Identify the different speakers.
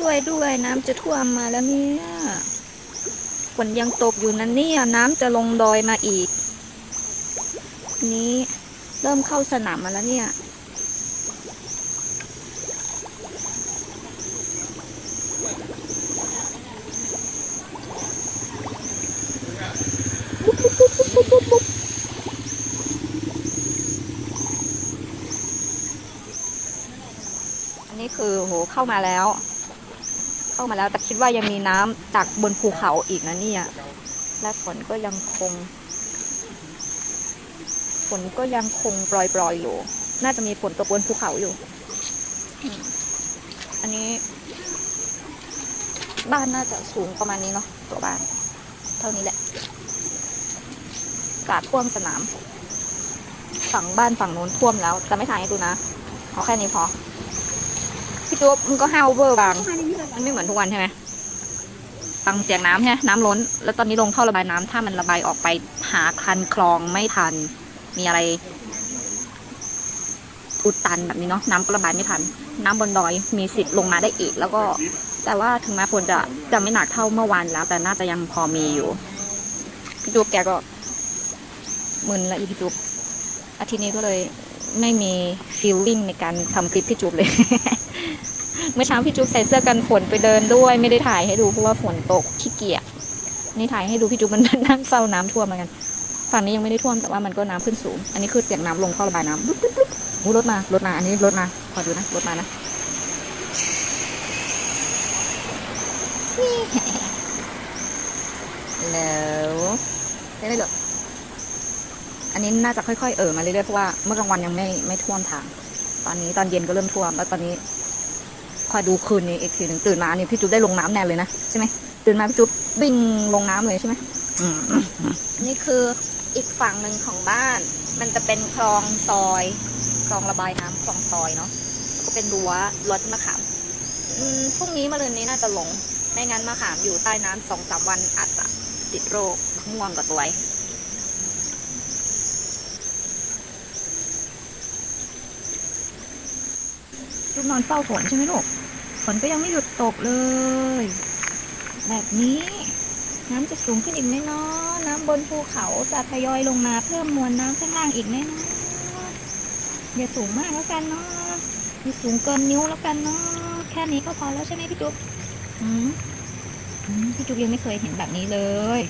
Speaker 1: ช่วยด้วยน้ำจะท่วมมาแล้วเนี่ยฝนยังตกอยู่นะเนี่ยน้ำจะลงดอยมาอีก นี้เริ่มเข้าสนามมาแล้วเนี่ยอันนี้คือโหเข้ามาแล้ว เข้ามาแล้ว แต่คิดว่ายังมีน้ำจากบนภูเขาอีกนะเนี่ย และฝนก็ยังคง ฝนก็ยังคงปล่อยๆอยู่ น่าจะมีฝนตกบนภูเขาอยู่ อันนี้ บ้านน่าจะสูงประมาณนี้เนาะตัวบ้าน เท่านี้แหละกาดท่วมสนาม ฝั่งบ้านฝั่งนู้นท่วมแล้ว แต่ไม่ถ่ายให้ดูนะ เอาแค่นี้พอ พี่ตุ๊บมันก็ห้าวเวอร์บาง มันไม่เหมือนทุกวันใช่ไหมฟังเสียงน้ำใช่ไหมน้ำล้น แล้วตอนนี้ลงท่อระบายน้ำถ้ามันระบายออกไปหาคันคลองไม่ทัน มีอะไรอุดตันแบบนี้เนาะน้ำก็ระบายไม่ทัน น้ำบนดอยมีสิทธิ์ลงมาได้อีก แล้วก็ แต่ว่าถึงแม้ฝนจะจะไม่หนักเท่าเมื่อวานแล้ว แต่น่าจะยังพอมีอยู่พี่ตุ๊บแกก็มึนละอีพี่ตุ๊บอาทิตย์นี้ก็เลยไม่มีฟีลลิ่งในการทำคลิปพี่จุ๊บเลย เมื่อเช้าพี่จุ๊บใส่เสื้อกันฝนไปเดินด้วย ไม่ได้ถ่ายให้ดูเพราะว่าฝนตกขี้เกียจนี่ถ่ายให้ดูพี่จุ๊บมันนั่งเศร้าน้ำท่วมเหมือนกันฝั่งนี้ยังไม่ได้ท่วมแต่ว่ามันก็น้ำขึ้นสูง อันนี้คือเสียงน้ำลงท่อระบายน้ำปุ๊บปุ๊บปุ๊บรถมารถมา อันนี้รถมาขอดูนะรถมานะแล้วได้ไหมลูกอันนี้น่าจะค่อยๆเอ่อมาเรื่อยๆเพราะว่าเมื่อกลางวันยังไม่ไม่ท่วมทาง ตอนนี้ตอนเย็นก็เริ่มท่วมแล้วตอนนี้ คอยดูคืนนี้อีกทีหนึ่งตื่นมานี่พี่จุ๊บได้ลงน้ำแน่เลยนะใช่ไหมตื่นมาพี่จุ๊บวิ่งลงน้ำเลยใช่ไหมนี่คืออีกฝั่งหนึ่งของบ้าน มันจะเป็นคลองซอยคลองระบายน้ำคลองซอยเนาะแล้วก็เป็นรั้วรั้วต้นมะขามอืมพรุ่งนี้มะรืนนี้น่าจะลงไม่งั้นมะขามอยู่ใต้น้ำสองสามวันอาจจะติดโรคม่วงกับตัวไอลูกนอนเฝ้าฝนใช่ไหมลูกฝ นก็ยังไม่หยุดตกเลย แบบนี้น้ำจะสูงขึ้นอีกแน่นอนน้ำบนภูเขาจะทยอยลงมาเพิ่มมวลน้ำข้างล่างอีกแน่นอนอย่าสูงมากแล้วกันเนาะอย่าสูงเกินนิ้วแล้วกันเนาะแค่นี้ก็พอแล้วใช่ไหมพี่จุ๊บพี่จุ๊บยังไม่เคยเห็นแบบนี้เลย